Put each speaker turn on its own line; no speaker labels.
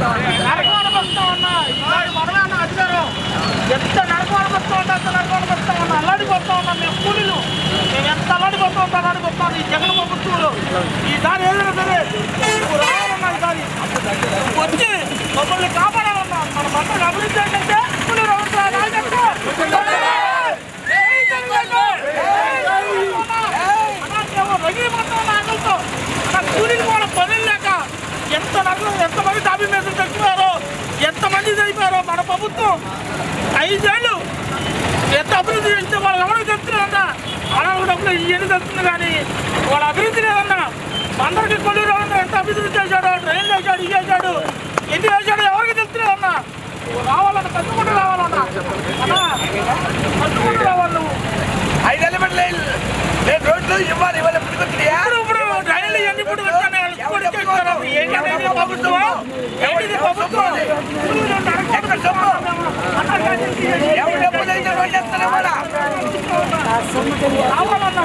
నరకవాడ వస్తా ఉన్నా అన్న అధికారం ఎంత నరకవాడ వస్తా ఉన్నా అంత నరకవాడ వస్తా ఉన్నా అల్లాడిపోతా ఉన్నాం మేము కూలీలు మేము ఎంత అల్లాడిపోతా ఉంటాం అల్లాడిపోతాం ఈ జగన్ ప్రభుత్వంలో ఈసారి ఏదైనా సరే రావాలన్నా ఈసారి వచ్చి మమ్మల్ని కాపాడాలన్నా మన పంటలు అభివృద్ధి ఏంటంటే కూలీ జగన్! రగిలిపోతా ఉన్న ఆకలితో కూలీలు ప్రభుత్వం ఐదేళ్ళు ఎంత అభివృద్ధి చేస్తే వాళ్ళు ఎవరికి చెప్తున్నారన్నా వాళ్ళ డబ్బులు ఇవన్నీ చెప్తుంది కానీ వాళ్ళ అభివృద్ధి లేదన్నా. అందరికీ కొలు రావన్నా ఎంత అభివృద్ధి చేశాడో ట్రైన్ వేశాడు ఇది వేశాడు ఎన్ని వేశాడో ఎవరికి చెప్తున్నారన్నా? నువ్వు రావాలన్నా కట్టుకుంటూ రావాలన్నా. అన్నా కట్టుకుంటూ రావాలి నువ్వు.
ఐదేళ్ళ బట్టి నేను రోడ్లు ఇవ్వాలి ఇవ్వాలి
ఇప్పుడు ఇప్పుడు ఎన్ని ఇప్పుడు ప్రభుత్వం? ప్రభుత్వం? రావాలన్నా